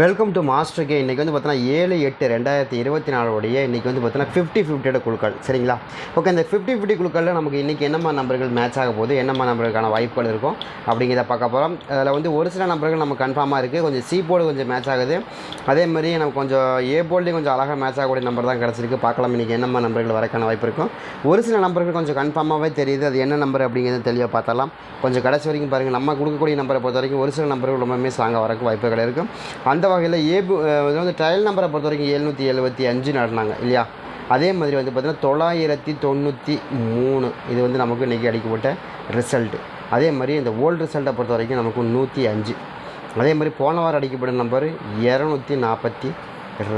Welcome to master K இன்றைக்கி வந்து பார்த்தீங்கன்னா ஏழு எட்டு ரெண்டாயிரத்தி இருபத்தி நாலுடைய இன்றைக்கி வந்து பார்த்தீங்கன்னா ஃபிஃப்டி ஃபிஃப்டியோட குழுக்கள். சரிங்களா? ஓகே இந்த ஃபிஃப்டி ஃபிஃப்டி குழுக்களில் நமக்கு இன்றைக்கி என்னம்மா நம்பர்கள் மேட்ச் ஆக போகுது என்னம்மா நம்பருக்கான வாய்ப்புகள் இருக்கும் அப்படிங்கிறத பார்க்க போகிறோம் அதில் வந்து ஒரு சில நம்பர்கள் நமக்கு கன்ஃபார்மாக இருக்குது கொஞ்சம் சி போர்டு கொஞ்சம் மேட்ச் ஆகுது. அதே மாதிரி நமக்கு கொஞ்சம் ஏ போர்ட்லேயும் கொஞ்சம் அழகாக மேட்ச் ஆகக்கூடிய நம்பர் தான் கிடச்சிருக்கு. பார்க்கலாம் இன்றைக்கி என்னம்மா நம்பர்கள் வரக்கான வாய்ப்பு இருக்கும் ஒரு சில நம்பர்கள் கொஞ்சம் கன்ஃபார்மாகவே தெரியுது. அது என்ன நம்பர் அப்படிங்கிறத தெளிவாக பார்த்தலாம் கொஞ்சம் கடைசி வரைக்கும் பாருங்கள் நம்ம கொடுக்கக்கூடிய நம்பரை பொறுத்த வரைக்கும் ஒரு சில நம்பர்கள் ரொம்பவுமே ஸ்ட்ராங்காக வரக்கு வாய்ப்புகள் இருக்கும் அந்த வகையில் ஏபு இதில் இது வந்து ட்ரையல் நம்பரை பொறுத்த வரைக்கும் எழுநூற்றி எழுபத்தி அஞ்சு நடனாங்க இல்லையா? அதே மாதிரி வந்து பார்த்திங்கன்னா தொள்ளாயிரத்தி தொண்ணூற்றி மூணு இது வந்து நமக்கு இன்றைக்கி அடிக்கப்பட்ட ரிசல்ட்டு அதே மாதிரி இந்த ஓல்டு ரிசல்ட்டை பொறுத்த வரைக்கும் நமக்கு நூற்றி அஞ்சு. அதே மாதிரி போன வாரம் அடிக்கப்பட்ட நம்பர் இரநூத்தி நாற்பத்தி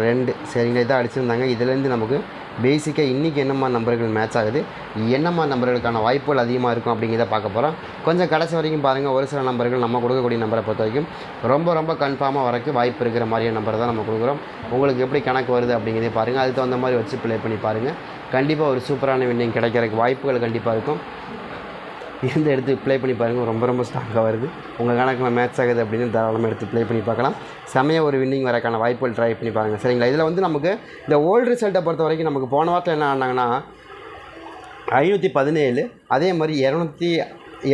ரெண்டு. சரிங்களா? இதான் அடிச்சிருந்தாங்க. இதுலேருந்து நமக்கு பேசிக்காக இன்றைக்கி என்னம்மா நம்பர்கள் மேட்ச் ஆகுது? என்னம்மா நம்பர்களுக்கான வாய்ப்புகள் அதிகமாக இருக்கும் அப்படிங்கிறத பார்க்க போகிறோம் கொஞ்சம் கடைசி வரைக்கும் பாருங்கள் ஒரு சில நம்பர்கள் நம்ம கொடுக்கக்கூடிய நம்பரை பொறுத்த வரைக்கும் ரொம்ப ரொம்ப கன்ஃபார்மாக வரக்கு வாய்ப்பு இருக்கிற மாதிரியான நம்பர் தான் நம்ம கொடுக்குறோம். உங்களுக்கு எப்படி கணக்கு வருது அப்படிங்கிறதே பாருங்கள் அதுக்கு தகுந்த மாதிரி வச்சு ப்ளே பண்ணி பாருங்கள் கண்டிப்பாக ஒரு சூப்பரான வின்னிங் கிடைக்கிறதுக்கு வாய்ப்புகள் கண்டிப்பாக இருக்கும். இருந்து எடுத்து ப்ளே பண்ணி பாருங்கள் ரொம்ப ரொம்ப ஸ்ட்ராங்காக வருது. உங்கள் கணக்கில் மேட்ச் ஆகுது அப்படின்னு தாராளமாக எடுத்து ப்ளே பண்ணி பார்க்கலாம். செமையாக ஒரு வின்னிங் வரக்கான வாய்ப்புகள் ட்ரை பண்ணி பாருங்கள் சரிங்களா? இதில் வந்து நமக்கு இந்த ஓல்டு ரிசல்ட்டை பொறுத்த வரைக்கும் நமக்கு போன வாரத்தில் என்ன ஆனாங்கன்னா ஐநூற்றி பதினேழு அதே மாதிரி இரநூத்தி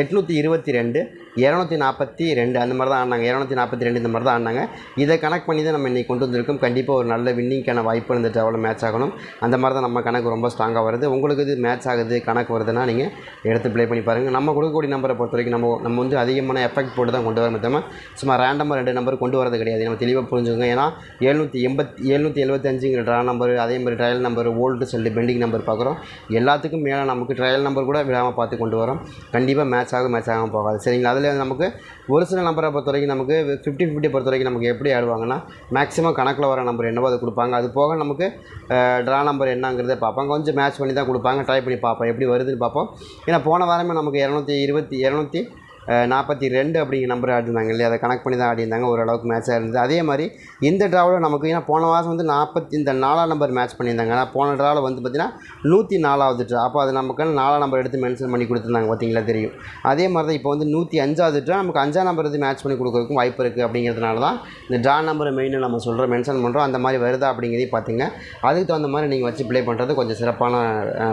எட்நூற்றி இருபத்தி ரெண்டு இரநூத்தி நாற்பத்தி ரெண்டு அந்த மாதிரி தான் ஆனாங்க இரநூத்தி நாற்பத்தி ரெண்டு இந்த மாதிரி தான் ஆனாங்க இதை கனெக்ட் பண்ணி தான் நம்ம இன்றைக்கி கொண்டு வந்திருக்கோம். கண்டிப்பாக ஒரு நல்ல வின்னிங்க்கான வாய்ப்பு இந்த டேவலில் மேட்ச் ஆகணும். அந்த மாதிரி தான் நம்ம கணக்கு ரொம்ப ஸ்ட்ராங்காக வருது. உங்களுக்கு இது மேட்ச் ஆகுது கணக்கு வருதுன்னா நீங்கள் எடுத்து ப்ளே பண்ணி பாருங்கள் நம்ம கொடுக்கக்கூடிய நம்பரை பொறுத்த வரைக்கும் நம்ம நம்ம வந்து அதிகமான எஃபெக்ட் போட்டு தான் கொண்டு வர தவிர சும்மா ரேண்டமாக ரெண்டு நம்பர் கொண்டு வரது கிடையாது. நம்ம தெளிவாக புரிஞ்சுக்கோங்க. ஏன்னா எழுநூற்றி எண்பத்தி எழுநூற்றி எழுபத்தஞ்சுங்கிற ட்ரா நம்பர் அதே மாதிரி trial number old cell pending number பார்க்குறோம் எல்லாத்துக்கும் மேலே நமக்கு ட்ரையல் நம்பர் கூட விடாமல் பார்த்து கொண்டு வரோம். கண்டிப்பாக மேட்ச் ஆகும் மேட்ச் ஆகாமல் போகாது. சரிங்களா? அதில் நமக்கு ஒரு சில நம்பரை பொறுத்த வரைக்கும் நமக்கு ஃபிஃப்டி ஃபிஃப்டி பொறுத்த வரைக்கும் நமக்கு எப்படி ஆடுவாங்கன்னா மேக்ஸிமம் கணக்கில் வர நம்பர் என்னவோ அதை கொடுப்பாங்க. அது போக நமக்கு ட்ரா நம்பர் என்னங்கிறத பார்ப்பாங்க. கொஞ்சம் மேட்ச் பண்ணி தான் கொடுப்பாங்க. ட்ரை பண்ணி பார்ப்போம். எப்படி வருதுன்னு பார்ப்போம். ஏன்னா போன வாரமே நமக்கு இரநூத்தி இருபத்தி இரநூத்தி நாற்பத்தி ரெண்டு அப்படிங்கிற நம்பர் ஆடிருந்தாங்க இல்லையா? அதை கனெக்ட் பண்ணி தான் ஆடிருந்தாங்க ஓரளவுக்கு மேட்சாக இருந்தது. அதே மாதிரி இந்த ட்ராவில் நமக்கு ஏன்னா போன வாரம் வந்து நாற்பத்தி இந்த நாலாம் நம்பர் மேட்ச் பண்ணியிருந்தாங்க. ஆனால் போன ட்ராவில் வந்து பார்த்திங்கன்னா நூற்றி நாலாவது ட்ரா அப்போ அது நமக்கு நாலாம் நம்பர் எடுத்து மென்ஷன் பண்ணி கொடுத்துருந்தாங்க. பார்த்தீங்களா தெரியும். அதே மாதிரி தான் இப்போ வந்து நூற்றி அஞ்சாவது ட்ரா நமக்கு அஞ்சாம் நம்பர் எடுத்து மேட்ச் பண்ணி கொடுக்குறதுக்கும் வாய்ப்பு இருக்குது அப்படிங்கிறதுனால தான் இந்த ட்ரா நம்பரை மெயினாக நம்ம சொல்கிறோம் மென்ஷன் பண்ணுறோம் அந்த மாதிரி வருதா அப்படிங்கிறதையும் பார்த்துங்க அதுக்கு தகுந்த மாதிரி நீங்கள் வச்சு ப்ளே பண்ணுறது கொஞ்சம் சிறப்பான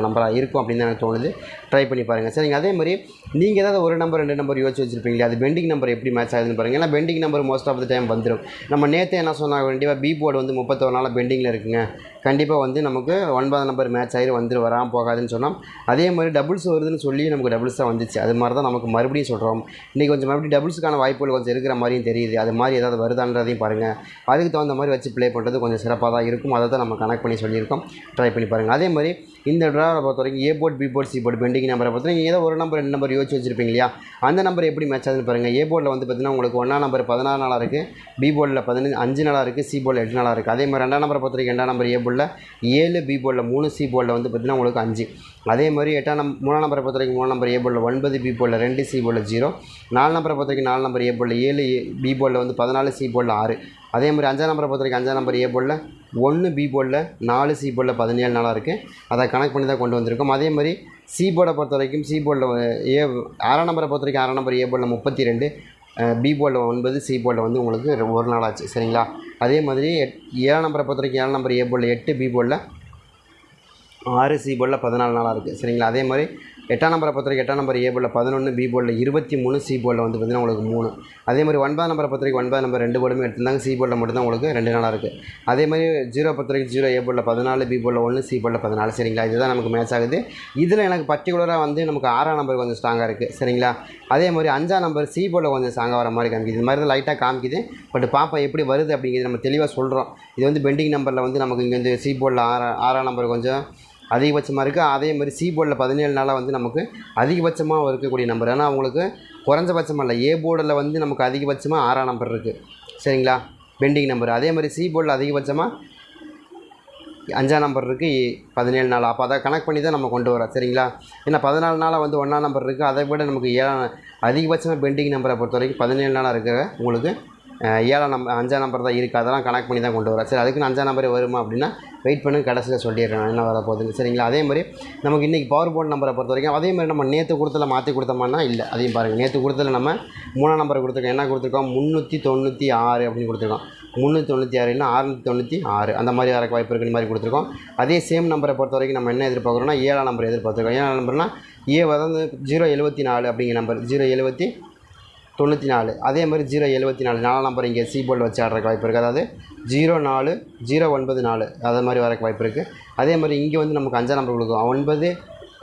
நம்பராக இருக்கும் அப்படின்னு தான் எனக்கு தோணுது. ட்ரை பண்ணி பாருங்கள் சரிங்க. அதே மாதிரி நீங்கள் ஏதாவது ஒரு நம்பர் ரெண்டு நம்பர் யோசிச்சு வச்சிருப்பீங்களா அது பெண்டிங் நம்பர் எப்படி மேட்ச் ஆகுதுன்னு பாருங்கள் ஏன்னா pending number most of the time வந்துடும் நம்ம நேற்று என்ன சொன்னாங்க கண்டிப்பாக பி போர்டு வந்து முப்பத்தொரு நாளாக பெண்டிங்கில் இருக்குங்க. கண்டிப்பாக வந்து நமக்கு ஒன்பதாம் நம்பர் மேட்ச் ஆகி வந்துரு வராமல் போகாதுன்னு சொன்னோம். அதே மாதிரி டபுள்ஸ் வருதுன்னு சொல்லி நமக்கு டபுள்ஸ் தான் வந்துச்சு. அது மாதிரி தான் நமக்கு மறுபடியும் சொல்கிறோம் இன்றைக்கி கொஞ்சம் மறுபடியும் டபுள்ஸுக்கான வாய்ப்புகள் கொஞ்சம் இருக்கிற மாதிரியும் தெரியுது. அது மாதிரி ஏதாவது வருதான்றதையும் பாருங்கள் அதுக்கு தகுந்த மாதிரி வச்சு ப்ளே பண்ணுறது கொஞ்சம் சிறப்பாக தான் இருக்கும். அதை தான் நம்ம கனெக்ட் பண்ணி சொல்லியிருக்கோம். ட்ரை பண்ணி பாருங்கள் அதே மாதிரி இந்த ட்ராவை பொறுத்த வரைக்கும் A board B board C board pending நம்பரை பொறுத்த வரைக்கும் ஏதோ ஒரு நம்பர் ரெண்டு நம்பர் யோசிச்சு வச்சிருப்பீங்க இல்லையா? அந்த நம்பர் எப்படி மேட்ச் ஆகுதுன்னு பாருங்கள் ஏ போர்டில் வந்து பார்த்தீங்கன்னா உங்களுக்கு ஒன்றாம் நம்பர் பதினாறு நாளாக இருக்குது பி போர்டில் பதினஞ்சு அஞ்சு நாளாக இருக்குது சி போர்டில் எட்டு நாளாக இருக்குது அதே மாதிரி ரெண்டாம் நம்பரை பொறுத்த வரைக்கும் ரெண்டாம் நம்பர் ஏ போர்டில் ஏழு பி போர்டில் மூணு சி போர்டில் வந்து பார்த்தீங்கன்னா உங்களுக்கு அஞ்சு. அதே மாதிரி எட்டாம் நம் மூணாம் நம்பரை பொறுத்த வரைக்கும் மூணு நம்பர் ஏ போர்டில் ஒன்பது பி போர்டில் ரெண்டு சி போர்டில் ஜீரோ நாலு நம்பரை பொறுத்த வரைக்கும் நாலு நம்பர் ஏ போர்டில் ஏழு பி போர்டில் வந்து பதினாலு சி போர்டில் ஆறு. அதே மாதிரி அஞ்சாம் நம்பரை பொறுத்த வரைக்கும் அஞ்சாம் நம்பர் ஏ போர்டில் ஒன்று பி போர்டில் நாலு சி போர்டில் பதினேழு நாளாக இருக்குது அதை கனெக்ட் பண்ணி தான் கொண்டு வந்திருக்கோம். அதே மாதிரி சி போர்டை பொறுத்த வரைக்கும் சி போர்டில் ஏ ஆறாம் நம்பரை பொறுத்த வரைக்கும் ஆறாம் நம்பர் ஏ போர்டில் முப்பத்தி ரெண்டு. பி போர்டில் ஒன்பது சி போர்டில் வந்து உங்களுக்கு ஒரு நாள் ஆச்சு சரிங்களா? அதே மாதிரி எட் ஏழாம் நம்பரை பொறுத்த வரைக்கும் ஏழாம் நம்பர் ஏ போர்டில் எட்டு பி போர்டில் ஆறு சி போர்டில் பதினாலு நாளாக இருக்குது சரிங்களா? அதே மாதிரி எட்டாம் நம்பரை பொறுத்தவரைக்கும் எட்டாம் நம்பர் ஏ போர்டில் பதினொன்று பி போர்டில் இருபத்தி மூணு சி போலில் வந்து பார்த்திங்கன்னா உங்களுக்கு மூணு. அதே மாதிரி ஒன்பதாம் நம்பரை பொறுத்தவரைக்கும் ஒன்பதாம் நம்பர் ரெண்டு போர்டுமே எடுத்திருந்தாங்க. சி மட்டும் மட்டும்தான் உங்களுக்கு ரெண்டு நாளாக இருக்குது அதே மாதிரி ஜீரோ பொறுத்தவரைக்கும் ஜீரோ ஏ போலில் பதினாலு பி போலில் ஒன்று சி போலில் பதினாலு. சரிங்களா? இதுதான் நமக்கு மேட்ச் ஆகுது. இதில் எனக்கு பர்டிகுலராக வந்து நமக்கு ஆறாம் நம்பர் கொஞ்சம் ஸ்ட்ராங்காக இருக்குது சரிங்களா? அதே மாதிரி அஞ்சாம் நம்பர் சி போலில் கொஞ்சம் ஸ்ட்ராங்காக வர மாதிரி காமிக்குது. இது மாதிரி தான் லைட்டாக காமிக்குது. பட் பாப்பா எப்படி வருது அப்படிங்கிறது நம்ம தெளிவாக சொல்கிறோம் இது வந்து பெண்டிங் நம்பரில் வந்து நமக்கு இங்கே வந்து சி போலில் ஆறா ஆறாம் நம்பர் கொஞ்சம் அதிகபட்சமாக இருக்குது அதே மாதிரி சி போர்டில் பதினேழு நாளாக வந்து நமக்கு அதிகபட்சமாக இருக்கக்கூடிய நம்பர் ஏன்னா அவங்களுக்கு குறைஞ்சபட்சமாக இல்லை. ஏ போர்டில் வந்து நமக்கு அதிகபட்சமாக ஆறாம் நம்பர் இருக்குது சரிங்களா? பெண்டிங் நம்பர் அதே மாதிரி சி போர்டில் அதிகபட்சமாக அஞ்சாம் நம்பர் இருக்குது பதினேழு நாள். அப்போ அதை கனெக்ட் பண்ணி தான் நம்ம கொண்டு வரோம் சரிங்களா? ஏன்னா பதினாலு நாளாக வந்து ஒன்றாம் நம்பர் இருக்குது அதை விட நமக்கு ஏழாம் அதிகபட்சமாக பெண்டிங் நம்பரை பொறுத்த வரைக்கும் பதினேழு நாளாக இருக்கிற உங்களுக்கு ஏழாம் நம்பர் அஞ்சாம் நம்பர் தான் இருக்குது அதெல்லாம் கனெக்ட் பண்ணி தான் கொண்டு வரேன் சரி அதுக்குன்னு அஞ்சாம் நம்பர் வருமா அப்படின்னா வெயிட் பண்ணி கடைசியில் சொல்லிடுறேன் என்ன வர போகுதுன்னு சரிங்களா? அதே மாதிரி நமக்கு இன்றைக்கி பவர் போர்ட் நம்பரை பொறுத்த வரைக்கும் அதே மாதிரி நம்ம நேற்று கொடுத்தல மாற்றி கொடுத்தோம்னா இல்லை. அதையும் பாருங்கள் நேற்று கொடுத்தல நம்ம மூணாம் நம்பரை கொடுத்துருக்கோம். என்ன கொடுத்துருக்கோம்? முந்நூற்றி தொண்ணூற்றி ஆறு அப்படின்னு கொடுத்துருக்கோம். முந்நூற்றி தொண்ணூற்றி ஆறு இல்லை அறுநூற்றி தொண்ணூற்றி ஆறு. அந்த மாதிரி வரக்கு வாய்ப்பு இருக்குன்னு மாதிரி கொடுத்துருக்கோம். அதே சேம் நம்பரை பொறுத்த வரைக்கும் நம்ம என்ன எதிர்பார்க்குறோம்னா ஏழாம் நம்பர் எதிர்பார்த்துருக்கோம். ஏழாம் நம்பர்னா ஏ வந்து ஜீரோ எழுபத்தி நாலு அப்படிங்கிற நம்பர் ஜீரோ எழுபத்தி தொண்ணூற்றி நாலு. அதே மாதிரி ஜீரோ எழுபத்தி நாலு. நாலாம் நம்பர் இங்கே சி போர்டில் வச்சு ஆடுறக்கு வாய்ப்பு இருக்குது அதாவது ஜீரோ நாலு ஜீரோ ஒன்பது நாலு. அது மாதிரி வரக்கு வாய்ப்பு இருக்குது அதே மாதிரி இங்கே வந்து நமக்கு அஞ்சாம் நம்பர் கொடுக்கும். ஒன்பது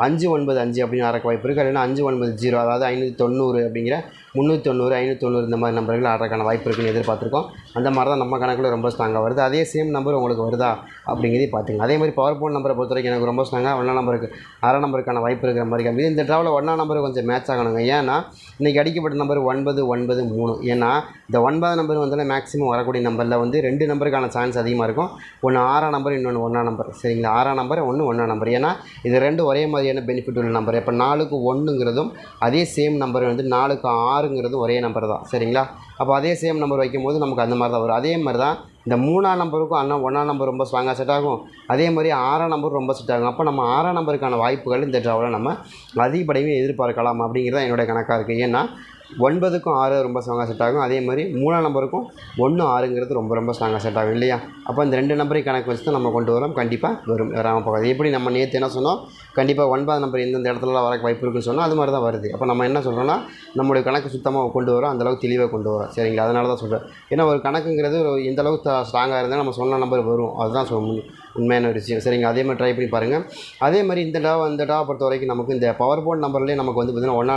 அஞ்சு ஒன்பது அஞ்சு அப்படின்னு வரக்கு வாய்ப்பு இருக்குது இல்லைன்னா அஞ்சு ஒன்பது ஜீரோ. அதாவது ஐநூற்றி தொண்ணூறு அப்படிங்கிற முந்நூற்றி தொண்ணூறு ஐநூற்றி தொண்ணூறு இந்த மாதிரி நம்பர்கள் ஆடுறதுக்கான வாய்ப்பு இருக்குன்னு எதிர்பார்த்துருக்கோம். அந்த மாதிரி தான் நம்ம கணக்கில் ரொம்ப ஸ்ட்ராங்காக வருது. அதே சேம் நம்பர் உங்களுக்கு வருதா அப்படிங்கிறதையும் பார்த்துங்க அதே மாதிரி பவர் போன் நம்பரை பொறுத்த வரைக்கும் எனக்கு ரொம்ப ஸ்ட்ராங்காக ஒன்றாம் நம்பருக்கு ஆறாம் நம்பருக்கான வாய்ப்பு இருக்கிற மாதிரி காமி இந்த ட்ராவில் ஒன்றாம் நம்பர் கொஞ்சம் மேட்ச் ஆகணுங்க. ஏன்னா இன்றைக்கி அடிக்கப்பட்ட நம்பர் ஒன்பது ஒன்பது மூணு. ஏன்னா இந்த ஒன்பதாம் நம்பர் வந்து மேக்ஸிமம் வரக்கூடிய நம்பரில் வந்து ரெண்டு நம்பருக்கான சான்ஸ் அதிகமாக இருக்கும். ஒன்று ஆறாம் நம்பர் இன்னொன்று ஒன்றாம் நம்பர் சரிங்களா? ஆறாம் நம்பர் ஒன்று ஒன்றாம் நம்பர் ஏன்னா இது ரெண்டு ஒரே மாதிரியான பெனிஃபிட் உள்ள நம்பர் இப்போ நாலுக்கு ஒன்றுங்கிறதும் அதே சேம் நம்பர் வந்து நாலுக்கு ஆறுங்கிறது ஒரே நம்பர் தான். சரிங்களா? அப்போ அதே சேம் நம்பர் வைக்கும்போது நமக்கு அந்த மாதிரி தான் வரும். அதே மாதிரி தான் இந்த மூணாம் நம்பருக்கும் அண்ணா ஒன்றாம் நம்பர் ரொம்ப ஸ்ட்ராங்காக செட் ஆகும். அதே மாதிரி ஆறாம் நம்பர் ரொம்ப செட் ஆகும். அப்போ நம்ம ஆறாம் நம்பருக்கான வாய்ப்புகள் இந்த ட்ராவில் நம்ம அதிகப்படையும் எதிர்பார்க்கலாம் அப்படிங்கிறது தான் என்னுடைய கணக்காக இருக்குது ஏன்னா ஒன்பதுக்கும் ஆறு ரொம்ப ஸ்ட்ராங்காக செட் ஆகும். அதே மாதிரி மூணாம் நம்பருக்கும் ஒன்று ஆறுங்கிறது ரொம்ப ரொம்ப ஸ்ட்ராங்காக செட் ஆகும் இல்லையா? அப்போ இந்த ரெண்டு நம்பரையும் கணக்கு வச்சு தான் நம்ம கொண்டு வரோம். கண்டிப்பாக வரும். வராமல் போகாது எப்படி நம்ம நேற்று என்ன சொன்னோம்? கண்டிப்பாக ஒன்பது நம்பர் எந்தெந்த இடத்துலலாம் வர வாய்ப்பு இருக்குன்னு சொன்னால் அது மாதிரி தான் வருது. அப்போ நம்ம என்ன சொல்கிறோம்னா நம்மளுடைய கணக்கு சுத்தமாக கொண்டு வரோம். அந்தளவுக்கு தெளிவாக கொண்டு வரோம். சரிங்களா? அதனால தான் சொல்கிறேன் ஏன்னா ஒரு கணக்குங்கிறது ஒரு இந்த அளவுக்கு ஸ்ட்ராங்காக இருந்தால் நம்ம சொன்ன நம்பர் வரும். அதுதான் சொல்ல முடியும் உண்மையான ஒரு விஷயம். சரிங்க அதே மாதிரி ட்ரை பண்ணி பாருங்கள் அதே மாதிரி இந்த டா இந்த டா பொறுத்த வரைக்கும் நமக்கு இந்த பவர் போர்ட் நம்பர்லேயே நமக்கு வந்து பார்த்திங்கன்னா ஒன்றா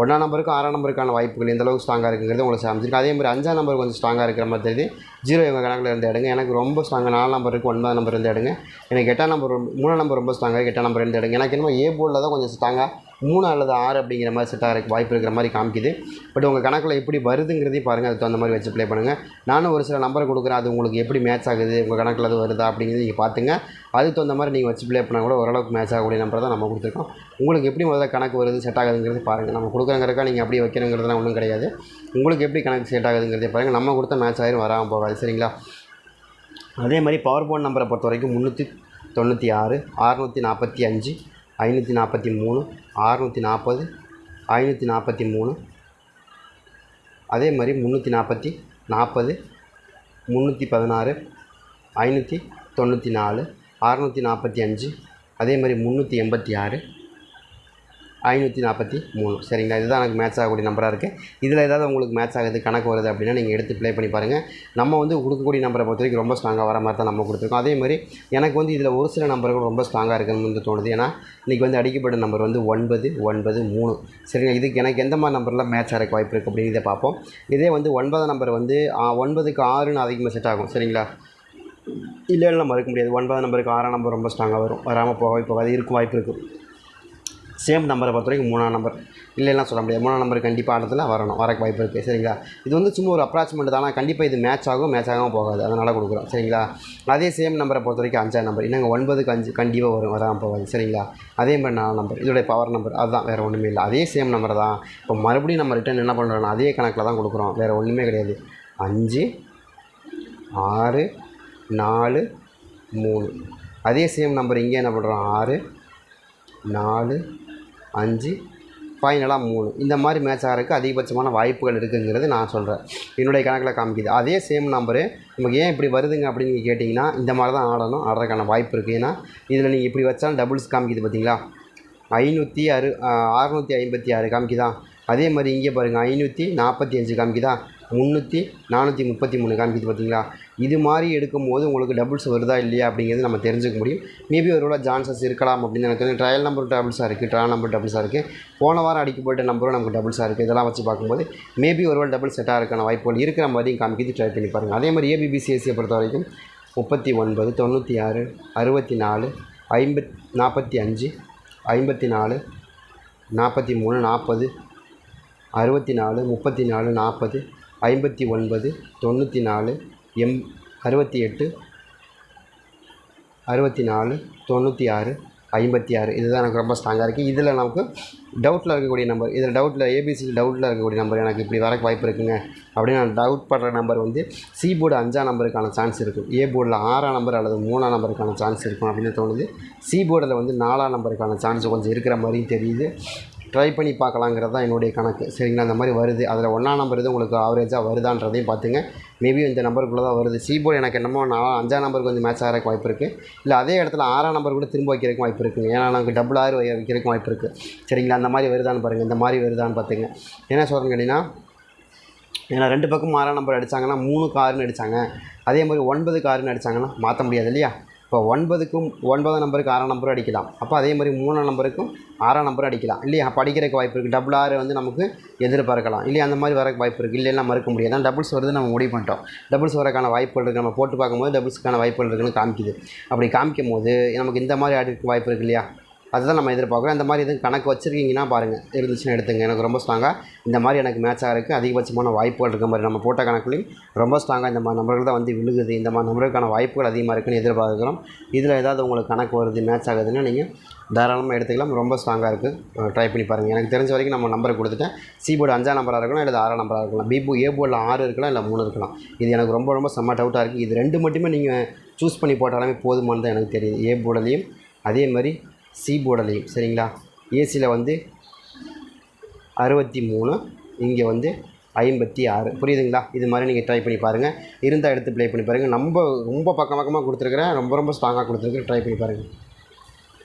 ஒன்றாம் நம்பருக்கு ஆறாம் நம்பருக்கான வாய்ப்புகள் எந்த அளவுக்கு ஸ்ட்ராங்காக இருக்குங்கிறது உங்களுக்கு அமைச்சிருக்கு. அதே மாதிரி அஞ்சாம் நம்பர் கொஞ்சம் ஸ்ட்ராங்காக இருக்கிற மாதிரி தெரியுது. ஜீரோ எங்கள் கணக்கில் இருந்த எடுங்க. எனக்கு ரொம்ப ஸ்ட்ராங்காக நாலு நம்பர் இருக்குது ஒன்பதாம் நம்பர் இருந்து எடுங்க. எனக்கு எட்டாம் நம்பர் மூணாம் நம்பர் ரொம்ப ஸ்ட்ராங்காக எட்டாம் நம்பர் இருந்து எடுங்க. எனக்கு என்னமோ ஏ போர்டில் தான் கொஞ்சம் ஸ்ட்ராங்காக மூணு அல்லது ஆறு அப்படிங்கிற மாதிரி செட்டாக இருக்க வாய்ப்பு இருக்கிற மாதிரி காமிக்குது. பட் உங்கள் கணக்கில் எப்படி வருதுங்கிறதையும் பாருங்கள் அதுக்கு தகுந்த மாதிரி வச்சு ப்ளே பண்ணுங்கள் நானும் ஒரு சில நம்பர் கொடுக்குறேன். அது உங்களுக்கு எப்படி மேட்ச் ஆகுது? உங்கள் கணக்கில் அது வருதா அப்படிங்கிறது நீங்கள் பார்த்துங்க. அதுக்கு தகுந்த மாதிரி நீங்கள் வச்சு ப்ளே பண்ணால் கூட ஓரளவுக்கு மேட்ச் ஆகக்கூடிய நம்பர் தான் நம்ம கொடுத்துருக்கோம். உங்களுக்கு எப்படி முதல்ல கணக்கு வருது செட் ஆகுதுங்கிறது பாருங்கள் நம்ம கொடுக்குறங்கிறக்கா நீங்கள் அப்படி வைக்கணுங்கிறதுலாம் ஒன்றும் கிடையாது. உங்களுக்கு எப்படி கணக்கு செட் ஆகுதுங்கிறதே பாருங்கள் நம்ம கொடுத்த மேட்ச் ஆயிரும் வராமல் போகாது. சரிங்களா? அதே மாதிரி பவர் போன் நம்பரை பொறுத்த வரைக்கும் முந்நூற்றி தொண்ணூற்றி ஆறு அறுநூற்றி நாற்பத்தி அஞ்சு ஐநூற்றி நாற்பத்தி மூணு அறுநூற்றி நாற்பது ஐநூற்றி நாற்பத்தி மூணு அதே மாதிரி முந்நூற்றி நாற்பத்தி நாற்பது முந்நூற்றி பதினாறு ஐநூற்றி தொண்ணூற்றி நாலு அறுநூற்றி நாற்பத்தி அஞ்சு அதே மாதிரி முந்நூற்றி எண்பத்தி ஆறு ஐநூற்றி நாற்பத்தி மூணு. சரிங்களா? இதுதான் எனக்கு மேட்ச் ஆகக்கூடிய நம்பராக இருக்குது இதில் ஏதாவது உங்களுக்கு மேட்ச் ஆகுது கணக்கு வருது அப்படின்னா நீங்கள் எடுத்து ப்ளே பண்ணி பாருங்கள் நம்ம வந்து கொடுக்கக்கூடிய நம்பரை பொறுத்த வரைக்கும் ரொம்ப ஸ்ட்ராங்காக வர மாதிரி தான் நம்ம கொடுத்துருக்கோம். அதே மாதிரி எனக்கு வந்து இதில் ஒரு சில நம்பர்கள் ரொம்ப ஸ்ட்ராங்காக இருக்குன்னு வந்து தோணுது. ஏன்னா இன்றைக்கி வந்து அடிக்கப்பட்ட நம்பர் வந்து ஒன்பது ஒன்பது மூணு. சரிங்களா? இதுக்கு எனக்கு எந்த மாதிரி நம்பரில் மேட்ச் ஆகிறக்கு வாய்ப்பு இருக்குது அப்படின்னு இதை பார்ப்போம். இதே வந்து ஒன்பதாம் நம்பர் வந்து ஒன்பதுக்கு ஆறுன்னு அதிகமாக செட் ஆகும். சரிங்களா? இல்லை நம்ம மறுக்க முடியாது. ஒன்பது நம்பருக்கு ஆறாம் நம்பர் ரொம்ப ஸ்ட்ராங்காக வரும். வராமல் போக வாய்ப்பு அது இருக்கும் வாய்ப்பு இருக்குது சேம் நம்பரை பொறுத்த வரைக்கும் மூணாம் நம்பர் இல்லைலாம் சொல்ல முடியாது. மூணாம் நம்பர் கண்டிப்பாக ஆட்டத்தில் வரணும். வரக்கு வாய்ப்பு இருக்குது சரிங்களா? இது வந்து சும்மா ஒரு அப்ராச்மெண்ட் தான்? ஆனால் கண்டிப்பாக இது மேட்ச் ஆகும் மேட்ச் ஆகாமல் போகாது. அதனால் கொடுக்குறோம். சரிங்களா? அதே சேம் நம்பரை பொறுத்த வரைக்கும் அஞ்சாம் நம்பர் என்னங்க ஒன்பதுக்கு அஞ்சு கண்டிப்பாக வரும் வராமல் போகாது. சரிங்களா? அதே மாதிரி நாலு நம்பர் இதோடைய பவர் நம்பர் அதுதான். வேறு ஒன்றுமே இல்லை. அதே சேம் நம்பர் தான். இப்போ மறுபடியும் நம்ம ரிட்டர்ன் என்ன பண்ணுறோம்னா அதே கணக்கில் தான் கொடுக்குறோம். வேறு ஒன்றுமே கிடையாது. அஞ்சு ஆறு நாலு மூணு. அதே சேம் நம்பர் இங்கே என்ன பண்ணுறோம் ஆறு நாலு அஞ்சு ஃபைனலாக மூணு. இந்த மாதிரி மேட்ச் ஆகிறதுக்கு அதிகபட்சமான வாய்ப்புகள் இருக்குங்கிறது நான் சொல்கிறேன் என்னுடைய கணக்கில் காமிக்குது. அதே சேம் நம்பரு நமக்கு ஏன் இப்படி வருதுங்க அப்படின்னு நீங்கள் கேட்டிங்கன்னா இந்த மாதிரி தான் ஆடணும் ஆடுறதுக்கான வாய்ப்பு இருக்குது ஏன்னா இதில் நீங்கள் இப்படி வச்சாலும் டபுள்ஸ் காமிக்குது பார்த்தீங்களா ஐநூற்றி அறு அறுநூற்றி ஐம்பத்தி ஆறு காமிக்குதா? அதே மாதிரி இங்கே பாருங்கள் ஐநூற்றி நாற்பத்தி அஞ்சு காமிக்குதா? முந்நூற்றி நானூற்றி முப்பத்தி மூணு காமிக்குது பார்த்தீங்களா? இது மாதிரி எடுக்கும்போது உங்களுக்கு டபுள்ஸ் வருதா இல்லையா அப்படிங்கிறது நம்ம தெரிஞ்சுக்க முடியும். மேபி ஒருவேளை ஜான்சஸ் இருக்கலாம் அப்படின்னு எனக்கு ட்ரையல் நம்பர் டபுள்ஸாக இருக்குது ட்ரையல் நம்பர் டபுள்ஸாக இருக்குது போன வாரம் அடிக்கப்பட்ட நம்பரும் நமக்கு டபுள்ஸாக இருக்குது இதெல்லாம் வச்சு பார்க்கும்போது மேபி ஒரு வேளை டபுள் செட்டாக இருக்கான வாய்ப்புகள் இருக்கிற மாதிரியும் காமிக்கிது ட்ரை பண்ணி பாருங்கள் அதே மாதிரி ஏபிபிசிஎஸ்சியை பொறுத்த வரைக்கும் முப்பத்தி ஒன்பது தொண்ணூற்றி ஆறு அறுபத்தி நாலு ஐம்பத் நாற்பத்தி அஞ்சு ஐம்பத்தி நாலு நாற்பத்தி மூணு நாற்பது அறுபத்தி நாலு முப்பத்தி நாலு நாற்பது ஐம்பத்தி ஒன்பது தொண்ணூற்றி நாலு எம் அறுபத்தி எட்டு அறுபத்தி நாலு தொண்ணூற்றி ஆறு ஐம்பத்தி ஆறு. இதுதான் எனக்கு ரொம்ப ஸ்ட்ராங்காக இருக்குது இதில் நமக்கு டவுட்டில் இருக்கக்கூடிய நம்பர் இதில் டவுட்டில் ஏபிசி டவுட்டில் இருக்கக்கூடிய நம்பர் எனக்கு இப்படி வரக்கு வாய்ப்பு இருக்குங்க. அப்படின்னு நான் டவுட் படுற நம்பர் வந்து சி போர்டு அஞ்சாம் நம்பருக்கான சான்ஸ் இருக்கும். ஏ போர்டில் ஆறாம் நம்பர் அல்லது மூணாம் நம்பருக்கான சான்ஸ் இருக்கும் அப்படின்னு தோணுது. சி போர்டில் வந்து நாலாம் நம்பருக்கான சான்ஸ் கொஞ்சம் இருக்கிற மாதிரியும் தெரியுது. ட்ரை பண்ணி பார்க்கலாங்கிறது தான் என்னுடைய கணக்கு. சரிங்களா? அந்த மாதிரி வருது. அதில் ஒன்றாம் நம்பர் இது உங்களுக்கு ஆவரேஜாக வருதான்றதையும் பார்த்துங்க. மேபி இந்த நம்பருக்குள்ளே தான் வருது. சி போர்டு எனக்கு என்னமோ நான் அஞ்சாம் நம்பருக்கு வந்து மேட்ச் ஆகிறக்கு வாய்ப்பு இருக்குது இல்லை அதே இடத்துல ஆறாம் நம்பர் கூட திரும்ப வைக்கிறதுக்கு வாய்ப்பு இருக்குது ஏன்னா நமக்கு டபுள் ஆறு வைக்கிறதுக்கு வாய்ப்பு இருக்குது சரிங்களா? அந்த மாதிரி வருதான்னு பாருங்கள் இந்த மாதிரி வருதான்னு பார்த்துங்க. என்ன சொல்கிறேன்னு கேட்டிங்கன்னா ஏன்னா ரெண்டு பக்கம் ஆறாம் நம்பர் அடித்தாங்கன்னா மூணு காருன்னு அடித்தாங்க அதே மாதிரி ஒன்பது காருன்னு அடித்தாங்கன்னா மாற்ற முடியாது இல்லையா? இப்போ ஒன்பதுக்கும் ஒன்பதாம் நம்பருக்கு ஆறாம் நம்பரும் அடிக்கலாம். அப்போ அதே மாதிரி மூணாம் நம்பருக்கும் ஆறாம் நம்பரும் அடிக்கலாம். இல்லையா? படிக்கிறதுக்கு வாய்ப்பு இருக்குது டபுள் ஆறு வந்து நமக்கு எதிர்பார்க்கலாம். இல்லையா? அந்த மாதிரி வரக்கு வாய்ப்பு இருக்குது இல்லைன்னா மறுக்க முடியாது. தான் டபுள்ஸ் வருது நம்ம முடிவு பண்ணிட்டோம். டபுள்ஸ் வரக்கான வாய்ப்புகள் இருக்குது நம்ம போட்டு பார்க்கும்போது டபுள்ஸ்க்கான வாய்ப்புகள் இருக்குன்னு காமிக்குது. அப்படி காமிக்கும் போது நமக்கு இந்த மாதிரி ஆடிக்கு வாய்ப்பு இருக்கு இல்லையா? அதுதான் நம்ம எதிர்பார்க்குறோம். இந்த மாதிரி எதுவும் கணக்கு வச்சுருக்கீங்கன்னா பாருங்கள் இருந்துச்சுன்னா எடுத்துங்க. எனக்கு ரொம்ப ஸ்ட்ராங்காக இந்த மாதிரி எனக்கு மேட்ச் ஆகிறதுக்கு அதிகபட்சமான வாய்ப்புகள் இருக்க மாதிரி. நம்ம போட்ட கணக்குலையும் ரொம்ப ஸ்ட்ராங்காக இந்த மாதிரி நம்பர்கள் தான் வந்து விழுகுது. இந்த மாதிரி நம்பருக்கான வாய்ப்புகள் அதிகமாக இருக்குன்னு எதிர்பார்க்குறோம். இதில் ஏதாவது உங்களுக்கு கணக்கு வருது மேட்ச் ஆகுதுன்னா நீங்கள் தாராளமாக எடுத்துக்கலாம். ரொம்ப ஸ்ட்ராங்காக இருக்குது ட்ரை பண்ணி பாருங்கள் எனக்கு தெரிஞ்ச வரைக்கும் நம்ம நம்பரை கொடுத்துட்டேன். சி போர்டு அஞ்சாம் நம்பராக இருக்கலாம் இல்லை ஆறாம் நம்பராக இருக்கலாம். பி போ ஏ போர்டில் ஆறு இருக்கலாம் இல்லை மூணு இருக்கலாம். இது எனக்கு ரொம்ப ரொம்ப செம்ம டவுட்டாக இருக்குது இது ரெண்டு மட்டுமே நீங்கள் சூஸ் பண்ணி போட்டாலுமே போதுமானது எனக்கு தெரியுது. ஏ போர்டுலேயும் அதே மாதிரி சி போர்டுலையும் சரிங்களா? ஏசியில் வந்து அறுபத்தி மூணு இங்கே வந்து ஐம்பத்தி ஆறு புரியுதுங்களா? இது மாதிரி நீங்கள் ட்ரை பண்ணி பாருங்கள் இருந்தால் எடுத்து ப்ளே பண்ணி பாருங்கள் நம்ம ரொம்ப பக்கம் பக்கமாக கொடுத்துருக்குறேன் ரொம்ப ரொம்ப ஸ்ட்ராங்காக கொடுத்துருக்குறேன் ட்ரை பண்ணி பாருங்கள்